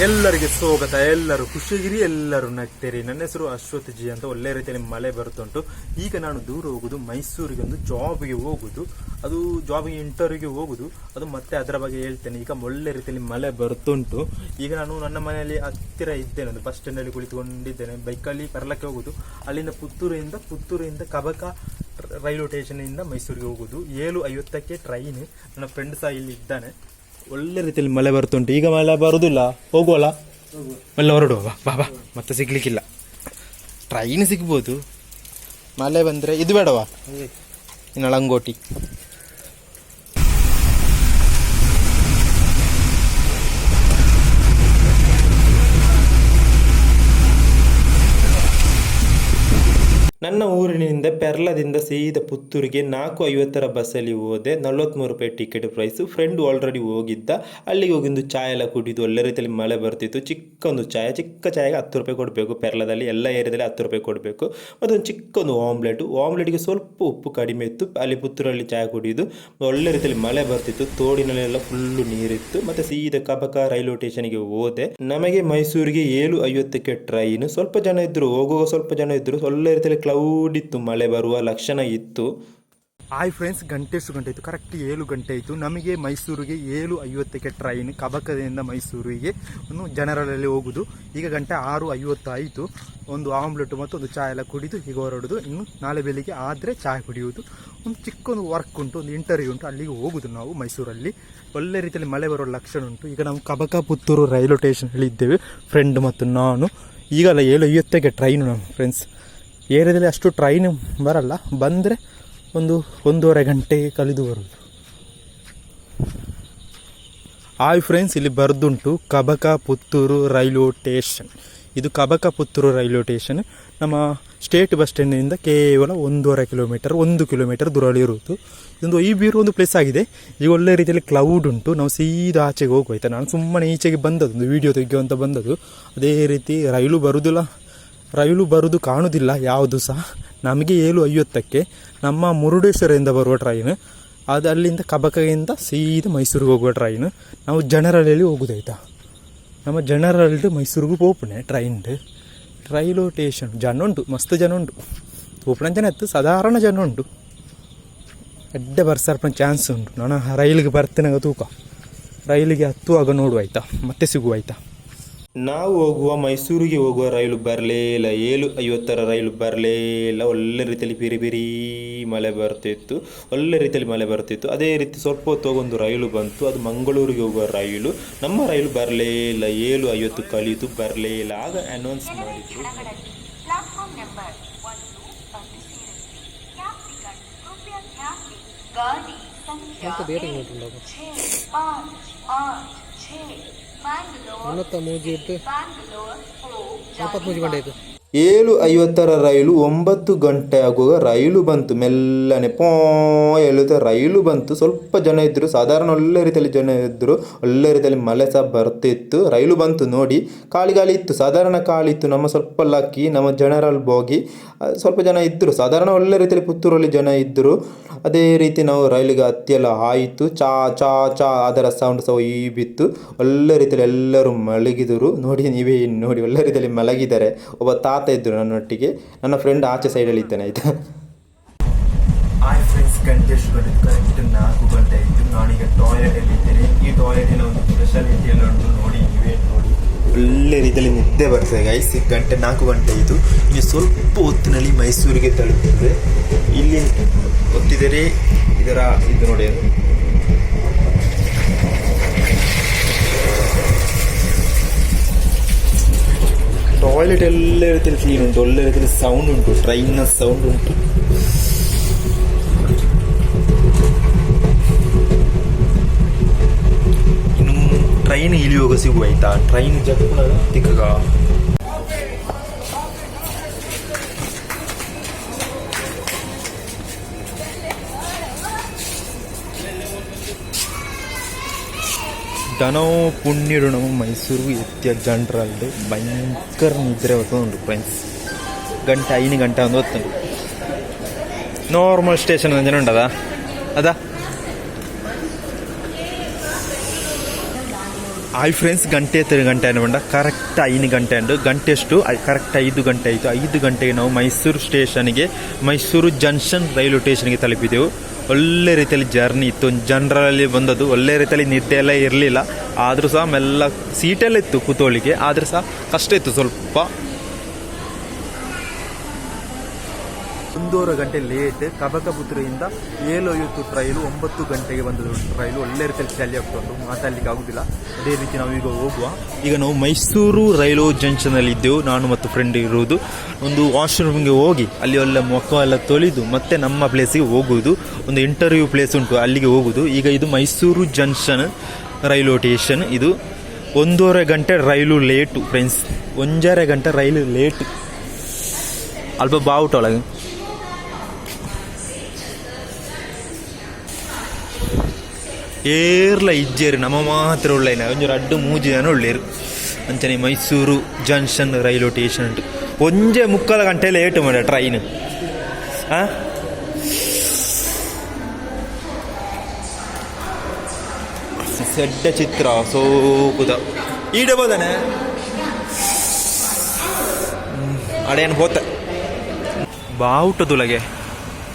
ಎಲ್ಲರಿಗೆ ಸ್ವಾಗತ. ಎಲ್ಲರೂ ಖುಷಿಗಿರಿ, ಎಲ್ಲರೂ ನಗ್ತೀರಿ. ನನ್ನ ಹೆಸರು ಅಶ್ವಥ್ ಜಿ ಅಂತ ಒಳ್ಳೆ ರೀತಿಯಲ್ಲಿ ಮಳೆ ಬರುತ್ತುಂಟು ಈಗ ನಾನು ದೂರ ಹೋಗುದು ಮೈಸೂರಿಗೆ ಒಂದು ಜಾಬ್ಗೆ ಹೋಗುದು. ಅದು ಜಾಬ್ಗೆ ಇಂಟರ್ವ್ಯೂಗೆ ಹೋಗುದು. ಅದು ಮತ್ತೆ ಅದರ ಬಗ್ಗೆ ಹೇಳ್ತೇನೆ. ಈಗ ಒಳ್ಳೆ ರೀತಿಯಲ್ಲಿ ಮಳೆ ಬರುತ್ತುಂಟು ಈಗ ನಾನು ನನ್ನ ಮನೆಯಲ್ಲಿ ಹತ್ತಿರ ಇದ್ದೇನೆ. ಒಂದು ಬಸ್ ಸ್ಟ್ಯಾಂಡಲ್ಲಿ ಕುಳಿತುಕೊಂಡಿದ್ದೇನೆ. ಬೈಕಲ್ಲಿ ಪರ್ಲಕ್ಕೆ ಹೋಗುದು. ಅಲ್ಲಿಂದ ಪುತ್ತೂರಿಂದ ಪುತ್ತೂರಿಂದ ಕಬಕ ರೈಲ್ವೆ ಸ್ಟೇಷನಿಂದ ಮೈಸೂರಿಗೆ ಹೋಗುದು. ಏಳು ಐವತ್ತಕ್ಕೆ ಟ್ರೈನ್ ನನ್ನ ಫ್ರೆಂಡ್ ಸಹ ಇಲ್ಲಿ ಇದ್ದಾನೆ. ಒಳ್ಳೆ ರೀತಿಯಲ್ಲಿ ಮಳೆ ಬರ್ತುಂಟು ಈಗ ಮಳೆ ಬರುದಿಲ್ಲ. ಹೋಗುವಲ್ಲ? ಮಳೆ ಹೊರಡುವ. ಬಾ ಬಾ ಬಾ. ಮತ್ತೆ ಸಿಗ್ಲಿಕ್ಕಿಲ್ಲ. ಟ್ರೈನ್ ಸಿಗ್ಬೋದು. ಮಳೆ ಬಂದ್ರೆ ಇದು ಬೇಡವಾ? ಇನ್ನು ಲಂಗೋಟಿ ನನ್ನ ಊರಿನಿಂದ ಪೆರ್ಲದಿಂದ ಸೀದಾ ಪುತ್ತೂರಿಗೆ ನಾಲ್ಕು ಐವತ್ತರ ಬಸ್ಸಲ್ಲಿ ಹೋದೆ. ನಲವತ್ತ್ಮೂರು ರೂಪಾಯಿ ಟಿಕೆಟ್ ಪ್ರೈಸು ಫ್ರೆಂಡ್ ಆಲ್ರೆಡಿ ಹೋಗಿದ್ದ. ಅಲ್ಲಿಗೆ ಹೋಗಿದ್ದು ಚಾಯ್ ಎಲ್ಲ ಕುಡಿದು ಒಳ್ಳೆ ರೀತಿಯಲ್ಲಿ ಮಳೆ ಬರ್ತಿತ್ತು. ಚಿಕ್ಕೊಂದು ಚಾಯ್, ಚಿಕ್ಕ ಚಾಯ್ಗೆ ಹತ್ತು ರೂಪಾಯಿ ಕೊಡಬೇಕು. ಪೆರ್ಲದಲ್ಲಿ ಎಲ್ಲ ಏರಿಯಾದಲ್ಲಿ ಹತ್ತು ರೂಪಾಯಿ ಕೊಡಬೇಕು. ಮತ್ತೊಂದು ಚಿಕ್ಕ ಒಂದು ಆಮ್ಲೆಟು ಆಮ್ಲೆಟ್ಗೆ ಸ್ವಲ್ಪ ಉಪ್ಪು ಕಡಿಮೆ ಇತ್ತು. ಅಲ್ಲಿ ಪುತ್ತೂರಲ್ಲಿ ಚಾಯ್ ಕುಡಿದು ಒಳ್ಳೆ ರೀತಿಯಲ್ಲಿ ಮಳೆ ಬರ್ತಿತ್ತು. ತೋಡಿನಲ್ಲೆಲ್ಲ ಫುಲ್ಲು ನೀರಿತ್ತು. ಮತ್ತು ಸೀದಾ ಕಬಕ ರೈಲ್ವೆ ಸ್ಟೇಷನ್ಗೆ ಹೋದೆ. ನಮಗೆ ಮೈಸೂರಿಗೆ ಏಳು ಐವತ್ತಕ್ಕೆ ಟ್ರೈನು ಸ್ವಲ್ಪ ಜನ ಇದ್ದರು ಹೋಗುವಾಗ ಸ್ವಲ್ಪ ಜನ ಇದ್ದರು ಒಳ್ಳೆ ರೀತಿಯಲ್ಲಿ ಕ್ಲೌಡ್ ಇತ್ತು ಮಳೆ ಬರುವ ಲಕ್ಷಣ ಇತ್ತು. ಹಾಯ್ ಫ್ರೆಂಡ್ಸ್ ಗಂಟೆ ಎಷ್ಟು ಗಂಟೆ ಆಯಿತು? ಕರೆಕ್ಟ್ ಏಳು ಗಂಟೆ ಆಯಿತು. ನಮಗೆ ಮೈಸೂರಿಗೆ ಏಳು ಐವತ್ತಕ್ಕೆ ಟ್ರೈನ್ ಕಬಕದಿಂದ ಮೈಸೂರಿಗೆ ಒಂದು ಜನರಲಲ್ಲಿ ಹೋಗುದು. ಈಗ ಗಂಟೆ ಆರು ಐವತ್ತು ಆಯಿತು ಒಂದು ಆಮ್ಲೆಟ್ ಮತ್ತು ಒಂದು ಚಹಾ ಎಲ್ಲ ಕುಡಿದು ಈಗ ಹೊರಡುದು. ಇನ್ನು ನಾಳೆ ಬೆಳಿಗ್ಗೆ ಆದರೆ ಚಹಾ ಕುಡಿಯುವುದು. ಒಂದು ಚಿಕ್ಕ ಒಂದು ವರ್ಕ್ ಉಂಟು, ಒಂದು ಇಂಟರ್ವ್ಯೂ ಉಂಟು. ಅಲ್ಲಿಗೆ ಹೋಗುದು ನಾವು ಮೈಸೂರಲ್ಲಿ. ಒಳ್ಳೆ ರೀತಿಯಲ್ಲಿ ಮಳೆ ಬರೋ ಲಕ್ಷಣ ಉಂಟು. ಈಗ ನಾವು ಕಬಕ ಪುತ್ತೂರು ರೈಲ್ವೆ ಸ್ಟೇಷನ್ ಇದ್ದೇವೆ ಫ್ರೆಂಡ್ ಮತ್ತು ನಾನು. ಈಗಲ್ಲ ಏಳು ಐವತ್ತಕ್ಕೆ ಟ್ರೈನು ನಮ್ಮ ಫ್ರೆಂಡ್ಸ್ ಏರಿಯಾದಲ್ಲಿ ಅಷ್ಟು ಟ್ರೈನ್ ಬರಲ್ಲ. ಬಂದರೆ ಒಂದು ಒಂದೂವರೆ ಗಂಟೆ ಕಲಿದು ಬರೋದು. ಆಯ್ ಫ್ರೆಂಡ್ಸ್ ಇಲ್ಲಿ ಬರೆದುಂಟು ಕಬಕ ಪುತ್ತೂರು ರೈಲ್ವೆ ಸ್ಟೇಷನ್ ಇದು ಕಬಕ ಪುತ್ತೂರು ರೈಲ್ವೆ ಸ್ಟೇಷನ್ ನಮ್ಮ ಸ್ಟೇಟ್ ಬಸ್ ಸ್ಟ್ಯಾಂಡಿನಿಂದ ಕೇವಲ ಒಂದೂವರೆ ಕಿಲೋಮೀಟರ್ ಒಂದು ಕಿಲೋಮೀಟರ್ ದೂರಲ್ಲಿ ಇರುವುದು. ಇದೊಂದು ಈ ಬೀರು ಒಂದು ಪ್ಲೇಸ್ ಆಗಿದೆ. ಈಗ ಒಳ್ಳೆ ರೀತಿಯಲ್ಲಿ ಕ್ಲೌಡ್ ಉಂಟು. ನಾವು ಸೀದಾ ಆಚೆಗೆ ಹೋಗ್ಬೋಯ್ತಾ ನಾನು ಸುಮ್ಮನೆ ಈಚೆಗೆ ಬಂದದ್ದು, ಒಂದು ವೀಡಿಯೋ ತೆಗೆಯುವಂತ ಬಂದದ್ದು. ಅದೇ ರೀತಿ ರೈಲು ಬರುವುದಿಲ್ಲ ರೈಲು ಬರೋದು ಕಾಣುವುದಿಲ್ಲ ಯಾವುದು ಸಹ. ನಮಗೆ ಏಳು ಐವತ್ತಕ್ಕೆ ನಮ್ಮ ಮುರುಡೇಶ್ವರದಿಂದ ಬರುವ ಟ್ರೈನ್ ಅದು ಅಲ್ಲಿಂದ ಕಬಕದಿಂದ ಸೀದಾ ಮೈಸೂರಿಗೆ ಹೋಗುವ ಟ್ರೈನ್ ನಾವು ಜನರಲಲ್ಲಿ ಹೋಗುದಾಯ್ತಾ ನಮ್ಮ ಜನರಲ್ಡ್ ಮೈಸೂರಿಗೂ ಪೋಪುನೆ ಟ್ರೈನ್ ರೈಲು ಟೇಷನ್ ಜನ ಉಂಟು, ಮಸ್ತ್ ಜನ ಉಂಟು. ಪೋಪುನ ಜನ ಇತ್ತು ಸಾಧಾರಣ ಜನ ಉಂಟು. ಅಡ್ಡ ಬರ್ಸರ್ಪನ ಚಾನ್ಸ್ ಉಂಟು. ನಾನು ರೈಲಿಗೆ ಬರ್ತೇನೆ ತೂಕ. ರೈಲಿಗೆ ಹತ್ತುವಾಗ ಆಗ ಆಯ್ತಾ? ಮತ್ತೆ ಸಿಗುವ ಆಯ್ತಾ? ನಾವು ಹೋಗುವ ಮೈಸೂರಿಗೆ ಹೋಗುವ ರೈಲು ಬರಲೇ ಇಲ್ಲ ಏಳು ಐವತ್ತರ ರೈಲು ಬರಲೇ ಇಲ್ಲ ಒಳ್ಳೆ ರೀತಿಯಲ್ಲಿ ಬಿರಿ ಬಿರಿ ಮಳೆ ಬರ್ತಿತ್ತು ಒಳ್ಳೆ ರೀತಿಯಲ್ಲಿ ಮಳೆ ಬರ್ತಿತ್ತು ಅದೇ ರೀತಿ ಸ್ವಲ್ಪ ಹೊತ್ತು ಒಂದು ರೈಲು ಬಂತು ಅದು ಮಂಗಳೂರಿಗೆ ಹೋಗುವ ರೈಲು ನಮ್ಮ ರೈಲು ಬರಲೇ ಇಲ್ಲ ಏಳು ಐವತ್ತು ಕಳೀತು ಬರಲೇ ಇಲ್ಲ ಆಗ ಅನೌನ್ಸ್ ಮಾಡಿದ್ರು ಪ್ಲಾಟ್ಫಾರ್ಮ್ ಏಳು ಐವತ್ತರ ರೈಲು ಒಂಬತ್ತು ಗಂಟೆ ಆಗುವಾಗ ರೈಲು ಬಂತು. ಮೆಲ್ಲನೆ ಪೋ ಹೇಳುತ್ತೆ ರೈಲು ಬಂತು. ಸ್ವಲ್ಪ ಜನ ಇದ್ದರು ಸಾಧಾರಣ ಒಳ್ಳೆ ರೀತಿಯಲ್ಲಿ ಜನ ಇದ್ದರು ಒಳ್ಳೆ ರೀತಿಯಲ್ಲಿ ಮಳೆ ಸಹ ಬರ್ತಿತ್ತು. ರೈಲು ಬಂತು ನೋಡಿ. ಕಾಳಿ ಗಾಳಿ ಇತ್ತು. ಸಾಧಾರಣ ಕಾಳಿ ಇತ್ತು. ನಮ್ಮ ಸ್ವಲ್ಪ ಲಕ್ಕಿ, ನಮ್ಮ ಜನರಲ್ಲಿ ಹೋಗಿ ಸ್ವಲ್ಪ ಜನ ಇದ್ದರು ಸಾಧಾರಣ ಒಳ್ಳೆ ರೀತಿಯಲ್ಲಿ ಪುತ್ತೂರಲ್ಲಿ ಜನ ಇದ್ದರು ಅದೇ ರೀತಿ ನಾವು ರೈಲಿಗೆ ಹತ್ತಿಯೆಲ್ಲ ಆಯಿತು. ಚಾ ಚಾ ಚಾ, ಅದರ ಸೌಂಡ್ ಸಹ ಈ ಬಿತ್ತು. ಒಳ್ಳೆ ರೀತಿಯಲ್ಲಿ ಎಲ್ಲರೂ ಮಲಗಿದರು. ನೋಡಿ, ನೀವೇ ನೋಡಿ, ಒಳ್ಳೆ ರೀತಿಯಲ್ಲಿ ಮಲಗಿದ್ದಾರೆ. ಒಬ್ಬ ತಾತ ಇದ್ದರು ನನ್ನೊಟ್ಟಿಗೆ. ನನ್ನ ಫ್ರೆಂಡ್ ಆಚೆ ಸೈಡಲ್ಲಿ ಇದ್ದಾನೆ, ಆಯ್ತಾ? ಹಾಯ್ ಫ್ರೆಂಡ್ಸ್ ಗಂಟೆ ಕರೆಕ್ಟ್ ನಾಲ್ಕು ಗಂಟೆ ಆಯಿತು ನಾನೀಗ ಟಾಯ್ಲೆಟಲ್ಲಿ ಇದ್ದೇನೆ. ಈ ಟಾಯ್ಲೆಟಿನ ಒಂದು ಸ್ಪೆಷಾಲಿಟಿ ಎಲ್ಲ ಉಂಟು ನೋಡಿ, ನೀವೇ ನೋಡಿ. ಒಳ್ಳೆ ರೀತಿಯಲ್ಲಿ ನಿದ್ದೆ ಬರ್ತದೆ ಗೈಸ್ ಗಂಟೆ ನಾಲ್ಕು ಗಂಟೆ ಇದು ಇನ್ನು ಸ್ವಲ್ಪ ಹೊತ್ತಿನಲ್ಲಿ ಮೈಸೂರಿಗೆ ತಲುಪುತ್ತದೆ ಇಲ್ಲಿ ಗೊತ್ತಿದರೆ ಇದರ ಇದು ನೋಡಿ. ಟಾಯ್ಲೆಟ್ ಎಲ್ಲ ರೀತಿಯಲ್ಲಿ ಕ್ಲೀನ್ ಉಂಟು. ಒಳ್ಳೆ ರೀತಿಯಲ್ಲಿ ಸೌಂಡ್ ಉಂಟು. ಟ್ರೈನ್ನ ಸೌಂಡ್ ಉಂಟು. ಇನ್ನು ಟ್ರೈನ್ ಇಳಿಯುವಾಗ ಸಿಗುವ ಆಯ್ತಾ? ಟ್ರೈನ್ ಜಗಪುಣ ತಿಕ್ಕಗ. ಧನವು ಪುಣ್ಯ ಋಣವು ಮೈಸೂರು ಎತ್ತಿಯ ಜನರಲ್ಲಿ ಭಯಂಕರ ನಿದ್ರೆ ಹೊತ್ತುಂಡು ಫ್ರೆಂಡ್ಸ್ ಗಂಟೆ ಐದು ಗಂಟೆ ಒಂದು ಹೊತ್ತು ನಾರ್ಮಲ್ ಸ್ಟೇಷನ್ ಅಂಜನ ಉಂಟದ? ಅದ? ಆಯ್ ಫ್ರೆಂಡ್ಸ್ ಗಂಟೆ ತಿರು ಗಂಟೆ ಅನ್ಕೊಂಡ ಕರೆಕ್ಟ್ ಐದು ಗಂಟೆ ಅಂಡು ಗಂಟೆ ಎಷ್ಟು ಕರೆಕ್ಟ್ ಐದು ಗಂಟೆ ಆಯಿತು. ಐದು ಗಂಟೆಗೆ ನಾವು ಮೈಸೂರು ಸ್ಟೇಷನ್ಗೆ ಮೈಸೂರು ಜಂಕ್ಷನ್ ರೈಲ್ವೆ ಸ್ಟೇಷನ್ಗೆ ತಲುಪಿದೆವು. ಒಳ್ಳೆ ರೀತಿಯಲ್ಲಿ ಜರ್ನಿ ಇತ್ತು. ಜನರಲ್ಲಿ ಬಂದದ್ದು ಒಳ್ಳೆ ರೀತಿಯಲ್ಲಿ ನಿದ್ದೆ ಎಲ್ಲ ಇರಲಿಲ್ಲ. ಆದರೂ ಸಹ ಮೆಲ್ಲ ಸೀಟೆಲ್ಲ ಇತ್ತು ಕೂತೋಳಿಗೆ ಆದರೂ ಸಹ ಕಷ್ಟ ಇತ್ತು. ಸ್ವಲ್ಪ ಒಂದೂವರೆ ಗಂಟೆ ಲೇಟ್ ಕಬಕಪುತ್ರೆಯಿಂದ ಐವತ್ತು ರೈಲು ಒಂಬತ್ತು ಗಂಟೆಗೆ ಬಂದದ್ದು. ರೈಲು ಒಳ್ಳೆ ರೀತಿಯಲ್ಲಿ ಚಾಲಿ ಆಗ್ತುಂಟು ಮಾತಾಡ್ಲಿಕ್ಕೆ ಆಗುದಿಲ್ಲ. ಅದೇ ರೀತಿ ನಾವು ಈಗ ಹೋಗುವ. ಈಗ ನಾವು ಮೈಸೂರು ರೈಲು ಜಂಕ್ಷನ್ ಅಲ್ಲಿ ಇದ್ದೆವು ನಾನು ಮತ್ತು ಫ್ರೆಂಡ್ ಇರುವುದು. ಒಂದು ವಾಶ್ರೂಮ್ಗೆ ಹೋಗಿ ಅಲ್ಲಿ ಒಳ್ಳೆ ಮುಖ ಎಲ್ಲ ತೊಳೆದು ಮತ್ತೆ ನಮ್ಮ ಪ್ಲೇಸಿಗೆ ಹೋಗುವುದು. ಒಂದು ಇಂಟರ್ವ್ಯೂ ಪ್ಲೇಸ್ ಉಂಟು. ಅಲ್ಲಿಗೆ ಹೋಗುವುದು. ಈಗ ಇದು ಮೈಸೂರು ಜಂಕ್ಷನ್ ರೈಲ್ವೆ ಸ್ಟೇಷನ್ ಇದು ಒಂದೂವರೆ ಗಂಟೆ ರೈಲು ಲೇಟು ಫ್ರೆಂಡ್ಸ್ ಒಂಜರೆ ಗಂಟೆ ರೈಲು ಲೇಟು ಅಲ್ಪ ಬಾವುಟೊಳಗೆ ಏರ್ಲ ಇಜ್ಜೇರು ನಮ್ಮ ಮಾತ್ರ ಉಳ್ಳೇನ ಒಂಜರು ಅಡ್ಡು ಮೂಜಿ ಜನ ಉಳ್ಳೇರು ಅಂಚನೆ ಮೈಸೂರು ಜಂಕ್ಷನ್ ರೈಲ್ವೆ ಸ್ಟೇಷನ್ ಉಂಟು ಒಂಜೆ ಮುಕ್ಕಾಲ ಗಂಟೆ ಲೇಟ್ ಮಾಡ ಟ್ರೈನ್ ಆ ಸೆಡ್ಡ ಚಿತ್ರ ಸೋಕುದ ಈಡ ಬೋದನೆ ಅಡೇನು ಹೋತ ಬಾವುಟದುಲಗೆ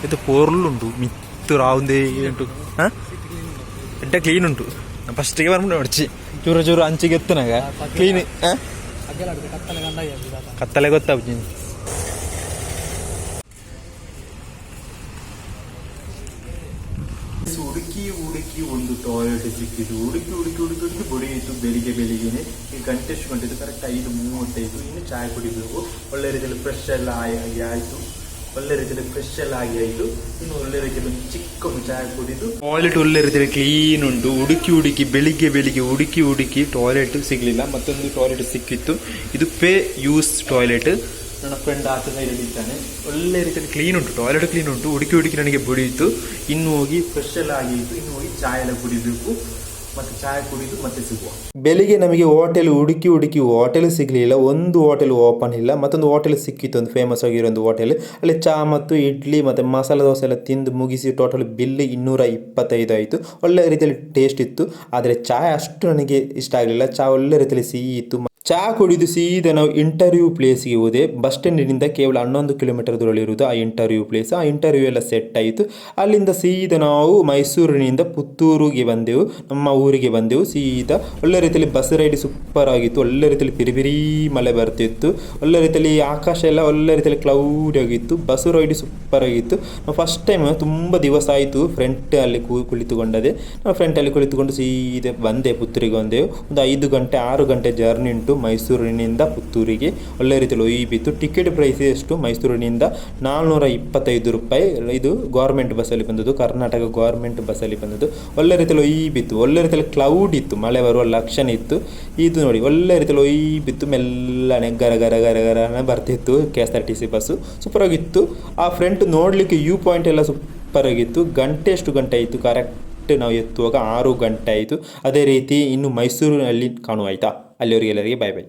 ಇದು ಪೊರ್ಲುಂಟು ಮಿತ್ತು ರಾವುದೇ ಉಂಟು ಹಾಂ ಎಡ್ಡ ಕ್ಲೀನ್ ಉಂಟು ಫಸ್ಟಿಗೆ ಬರ್ಬಿಟ್ಟು ಹೊಡ್ಚಿ ಚೂರು ಚೂರು ಅಂಚಿಗೆ ಎತ್ತನಾಗ ಕ್ಲೀನ್ ಕತ್ತಲೆ ಗೊತ್ತಾಗ್ತಿ ಹುಡುಕಿ ಹುಡುಕಿ ಒಂದು ಟಾಯ್ಲೆಟ್ ಸಿಕ್ಕಿದ್ದು ಹುಡುಕಿ ಹುಡುಕಿ ಹುಡುಕಿ ಹುಡುಕಿ ಬಡಿಯಿತು ಬೆಳಿಗ್ಗೆ ಬೆಳಿಗ್ಗೆನೆ ಈ ಗಂಟೆ ಎಷ್ಟು ಗಂಟೆ ಕರೆಕ್ಟ್ ಐದು ಮೂವತ್ತೈದು ಇನ್ನು ಚಾಯ್ ಕುಡಿಬೇಕು ಒಳ್ಳೆ ರೀತಿಯಲ್ಲಿ ಫ್ರೆಶ್ ಎಲ್ಲ ಆಗಿ ಆಯಿತು ಒಳ್ಳೆ ರೀತಿಯಲ್ಲಿ ಫ್ರೆಶ್ ಎಲ್ಲ ಆಗಿ ಆಯಿತು. ಇನ್ನು ಒಳ್ಳೆ ರೀತಿಯಲ್ಲಿ ಚಿಕ್ಕ ಚಾಯ್ ಕುಡಿದು ಟಾಯ್ಲೆಟ್ ಒಳ್ಳೆ ರೀತಿಯಲ್ಲಿ ಕ್ಲೀನ್ ಉಂಟು. ಹುಡುಕಿ ಹುಡುಕಿ ಬೆಳಿಗ್ಗೆ ಬೆಳಿಗ್ಗೆ ಹುಡುಕಿ ಹುಡುಕಿ ಟಾಯ್ಲೆಟ್ ಸಿಗಲಿಲ್ಲ. ಮತ್ತೊಂದು ಟಾಯ್ಲೆಟ್ ಸಿಕ್ಕಿತ್ತು. ಇದು ಪೇ ಯೂಸ್ ಟಾಯ್ಲೆಟ್ ನನ್ನ ಫ್ರೆಂಡ್ ಆತ ಸೈಡಲ್ಲಿ ಒಳ್ಳೆ ರೀತಿಯಲ್ಲಿ ಕ್ಲೀನ್ ಉಂಟು. ಟಾಯ್ಲೆಟ್ ಕ್ಲೀನ್ ಉಂಟು. ಹುಡುಕಿ ಹುಡುಕಿ ನನಗೆ ಬುಡಿಯಿತು. ಇನ್ನು ಹೋಗಿ ಫ್ರೆಶ್ ಎಲ್ಲ ಆಗಿತ್ತು ಇನ್ನು ಹೋಗಿ ಚಾಯ್ ಎಲ್ಲ ಕುಡಿಬೇಕು. ಮತ್ತೆ ಚಾಯ್ ಕುಡಿದು ಮತ್ತೆ ಸಿಗುವ. ಬೆಳಿಗ್ಗೆ ನಮಗೆ ಹೋಟೆಲ್ ಹುಡುಕಿ ಹುಡುಕಿ ಹೋಟೆಲ್ ಸಿಗಲಿಲ್ಲ, ಒಂದು ಹೋಟೆಲ್ ಓಪನ್ ಇಲ್ಲ, ಮತ್ತೊಂದು ಹೋಟೆಲ್ ಸಿಕ್ಕಿತ್ತು, ಒಂದು ಫೇಮಸ್ ಆಗಿರೋ ಒಂದು ಹೋಟೆಲ್ ಅಲ್ಲಿ ಚಾ ಮತ್ತು ಇಡ್ಲಿ ಮತ್ತು ಮಸಾಲೆ ದೋಸೆ ಎಲ್ಲ ತಿಂದು ಮುಗಿಸಿ ಟೋಟಲ್ ಬಿಲ್ ಇನ್ನೂರ ಇಪ್ಪತ್ತೈದು ಆಯಿತು. ಒಳ್ಳೆ ರೀತಿಯಲ್ಲಿ ಟೇಸ್ಟ್ ಇತ್ತು. ಆದರೆ ಚಾಯ್ ಅಷ್ಟು ನನಗೆ ಇಷ್ಟ ಆಗಲಿಲ್ಲ. ಚಾ ಒಳ್ಳೆ ರೀತಿಯಲ್ಲಿ ಸಿಹಿ ಇತ್ತು. ಚಾ ಕುಡಿದು ಸೀದಾ ನಾವು ಇಂಟರ್ವ್ಯೂ ಪ್ಲೇಸ್ಗೆ ಹೋದೆ. ಬಸ್ ಸ್ಟ್ಯಾಂಡಿನಿಂದ ಕೇವಲ ಹನ್ನೊಂದು ಕಿಲೋಮೀಟರ್ ದೂರಲ್ಲಿರುವುದು ಆ ಇಂಟರ್ವ್ಯೂ ಪ್ಲೇಸ್ ಆ ಇಂಟರ್ವ್ಯೂ ಎಲ್ಲ ಸೆಟ್ ಆಯಿತು. ಅಲ್ಲಿಂದ ಸೀದಾ ನಾವು ಮೈಸೂರಿನಿಂದ ಪುತ್ತೂರಿಗೆ ಬಂದೆವು. ನಮ್ಮ ಊರಿಗೆ ಬಂದೆವು. ಸೀದಾ ಒಳ್ಳೆ ರೀತಿಯಲ್ಲಿ ಬಸ್ ರೈಡ್ ಸೂಪರ್ ಆಗಿತ್ತು. ಒಳ್ಳೆ ರೀತಿಯಲ್ಲಿ ಪಿರಿಬಿರಿ ಮಳೆ ಬರ್ತಿತ್ತು. ಒಳ್ಳೆ ರೀತಿಯಲ್ಲಿ ಆಕಾಶ ಎಲ್ಲ ಒಳ್ಳೆ ರೀತಿಯಲ್ಲಿ ಕ್ಲೌಡ್ ಆಗಿತ್ತು. ಬಸ್ ರೈಡ್ ಸೂಪರ್ ಆಗಿತ್ತು. ನಾವು ಫಸ್ಟ್ ಟೈಮ್ ತುಂಬ ದಿವಸ ಆಯಿತು ಫ್ರೆಂಟ್ ಅಲ್ಲಿ ಕುಳಿತುಕೊಂಡದೆ. ನಾವು ಫ್ರೆಂಟಲ್ಲಿ ಕುಳಿತುಕೊಂಡು ಸೀದಾ ಬಂದೆ, ಪುತ್ತೂರಿಗೆ ಬಂದೆವು. ಒಂದು ಐದು ಗಂಟೆ, ಆರು ಗಂಟೆ ಜರ್ನಿ ಉಂಟು. ಮೈಸೂರಿನಿಂದ ಪುತ್ತೂರಿಗೆ. ಒಳ್ಳೆ ರೀತಿಯಲ್ಲಿ ಒಯ್ಯಿಬಿತ್ತು ಟಿಕೆಟ್ ಪ್ರೈಸ್ ಎಷ್ಟು? ಮೈಸೂರಿನಿಂದ ನಾಲ್ನೂರ ಇಪ್ಪತ್ತೈದು ರೂಪಾಯಿ. ಇದು ಗೌರ್ಮೆಂಟ್ ಬಸ್ಸಲ್ಲಿ ಬಂದದ್ದು. ಕರ್ನಾಟಕ ಗೌರ್ಮೆಂಟ್ ಬಸ್ಸಲ್ಲಿ ಬಂದದ್ದು. ಒಳ್ಳೆ ರೀತಿಯಲ್ಲಿ ಒಯ್ಯಿಬಿತ್ತು ಒಳ್ಳೆ ರೀತಿಯಲ್ಲಿ ಕ್ಲೌಡ್ ಇತ್ತು. ಮಳೆ ಬರುವ ಲಕ್ಷಣ ಇತ್ತು. ಇದು ನೋಡಿ, ಒಳ್ಳೆ ರೀತಿಯಲ್ಲಿ ಒಯ್ಯಿಬಿತ್ತು ಮೆಲ್ಲನೆ ಗರ ಗರ ಗರ ಗರನೆ ಬರ್ತಿತ್ತು K S R T C bus super ಆಗಿತ್ತು ಆ ಫ್ರಂಟ್ ನೋಡಲಿಕ್ಕೆ ವ್ಯೂ ಪಾಯಿಂಟ್ ಎಲ್ಲ ಸೂಪರ್ ಆಗಿತ್ತು ಗಂಟೆ ಎಷ್ಟು ಗಂಟೆ ಆಯಿತು. ಕರೆಕ್ಟ್ ನಾವು ಎತ್ತುವಾಗ ಆರು ಗಂಟೆ ಆಯಿತು. ಅದೇ ರೀತಿ ಇನ್ನು ಮೈಸೂರಿನಲ್ಲಿ ಕಾಣುವ ಆಯಿತಾ? ಅಲ್ಲಿವರೆಗೆ ಎಲ್ಲರಿಗೆ ಬಾಯ್ ಬಾಯ್